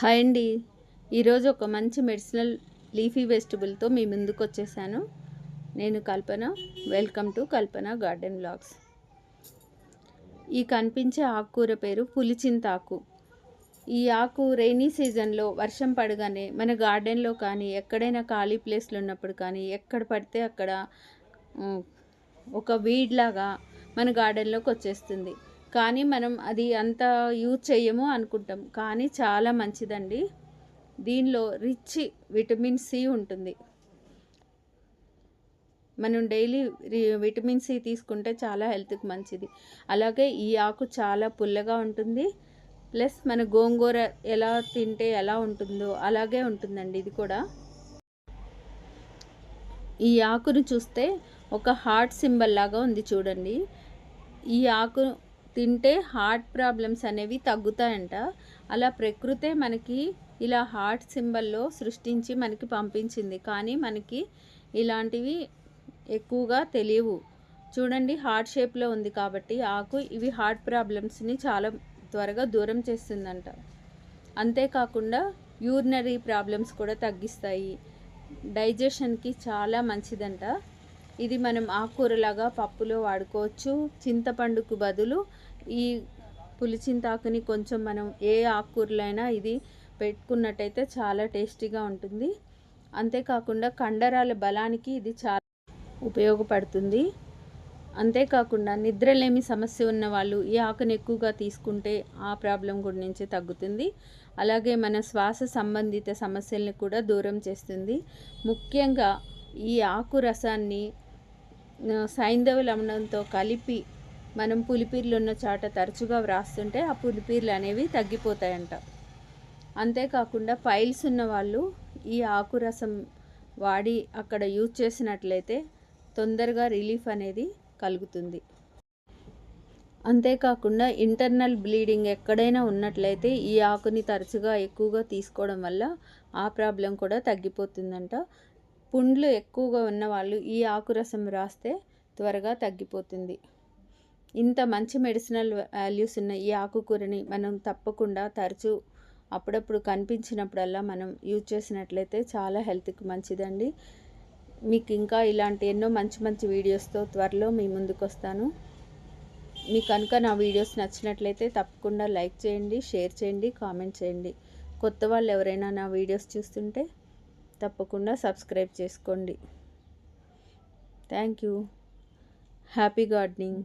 Hi అండి. ఈరోజు ఒక మంచి మెడిసినల్ లీఫీ వెజిటబుల్తో మీ ముందుకు వచ్చేసాను. నేను Kalpana. Welcome to Kalpana garden blogs ఈ కనిపించే ఆకుకూర పేరు పులిచింతాకు. ఈ ఆకు రైనీ సీజన్లో వర్షం పడగానే మన గార్డెన్లో కానీ ఎక్కడైనా ఖాళీ ప్లేస్లు ఉన్నప్పుడు కానీ ఎక్కడ పడితే అక్కడ ఒక వీడ్లాగా మన గార్డెన్లోకి వచ్చేస్తుంది. కానీ మనం అది అంత యూజ్ చేయము అనుకుంటాం. కానీ చాలా మంచిదండి. దీనిలో రిచ్ విటమిన్ సి ఉంటుంది. మనం డైలీ విటమిన్ సి తీసుకుంటే చాలా హెల్త్కి మంచిది. అలాగే ఈ ఆకు చాలా పుల్లగా ఉంటుంది. ప్లస్ మన గోంగూర ఎలా తింటే ఎలా ఉంటుందో అలాగే ఉంటుందండి ఇది కూడా. ఈ ఆకును చూస్తే ఒక హార్ట్ సింబల్ లాగా ఉంది చూడండి. ఈ ఆకు తింటే హార్ట్ ప్రాబ్లమ్స్ అనేవి తగ్గుతాయంట. అలా ప్రకృతే మనకి ఇలా హార్ట్ సింబల్లో సృష్టించి మనకి పంపించింది. కానీ మనకి ఇలాంటివి ఎక్కువగా తెలియవు. చూడండి హార్ట్ షేప్లో ఉంది కాబట్టి ఆకు ఇవి హార్ట్ ప్రాబ్లమ్స్ని చాలా త్వరగా దూరం చేస్తుందంట. అంతేకాకుండా యూరినరీ ప్రాబ్లమ్స్ కూడా తగ్గిస్తాయి. డైజెషన్కి చాలా మంచిదంట. ఇది మనం ఆకుకూరలాగా పప్పులో వాడుకోవచ్చు. చింతపండుకు బదులు ఈ పులిచింతాకుని కొంచెం మనం ఏ ఆకుకూరలైనా ఇది పెట్టుకున్నట్టయితే చాలా టేస్టీగా ఉంటుంది. అంతేకాకుండా కండరాల బలానికి ఇది చాలా ఉపయోగపడుతుంది. అంతేకాకుండా నిద్రలేమి సమస్య ఉన్న వాళ్ళు ఈ ఆకును ఎక్కువగా తీసుకుంటే ఆ ప్రాబ్లం కూడా నుంచి తగ్గుతుంది. అలాగే మన శ్వాస సంబంధిత సమస్యల్ని కూడా దూరం చేస్తుంది. ముఖ్యంగా ఈ ఆకు రసాన్ని ఆ, సైంధవ లవణంతో కలిపి మనం పులిపీర్లు ఉన్న చాట తరచుగా వ్రాస్తుంటే ఆ పులిపీర్లు అనేవి తగ్గిపోతాయంట. అంతేకాకుండా పైల్స్ ఉన్న వాళ్ళు ఈ ఆకు రసం వాడి అక్కడ యూజ్ చేసినట్లయితే తొందరగా రిలీఫ్ అనేది కలుగుతుంది. అంతేకాకుండా ఇంటర్నల్ బ్లీడింగ్ ఎక్కడైనా ఉన్నట్లయితే ఈ ఆకుని తరచుగా ఎక్కువగా తీసుకోవడం వల్ల ఆ ప్రాబ్లం కూడా తగ్గిపోతుందంట. పుండ్లు ఎక్కువగా ఉన్నవాళ్ళు ఈ ఆకు రసం రాస్తే త్వరగా తగ్గిపోతుంది. ఇంత మంచి మెడిసినల్ వాల్యూస్ ఉన్న ఈ ఆకుకూరని మనం తప్పకుండా తరచూ అప్పుడప్పుడు కనిపించినప్పుడల్లా మనం యూజ్ చేసినట్లయితే చాలా హెల్త్కి మంచిదండి. మీకు ఇంకా ఇలాంటి ఎన్నో మంచి మంచి వీడియోస్తో త్వరలో మీ ముందుకు వస్తాను మీకు కనుక నా వీడియోస్ నచ్చినట్లయితే తప్పకుండా లైక్ చేయండి షేర్ చేయండి కామెంట్ చేయండి. కొత్త వాళ్ళు ఎవరైనా నా వీడియోస్ చూస్తుంటే తప్పకుండా సబ్స్క్రైబ్ చేసుకోండి. Thank you. Happy gardening.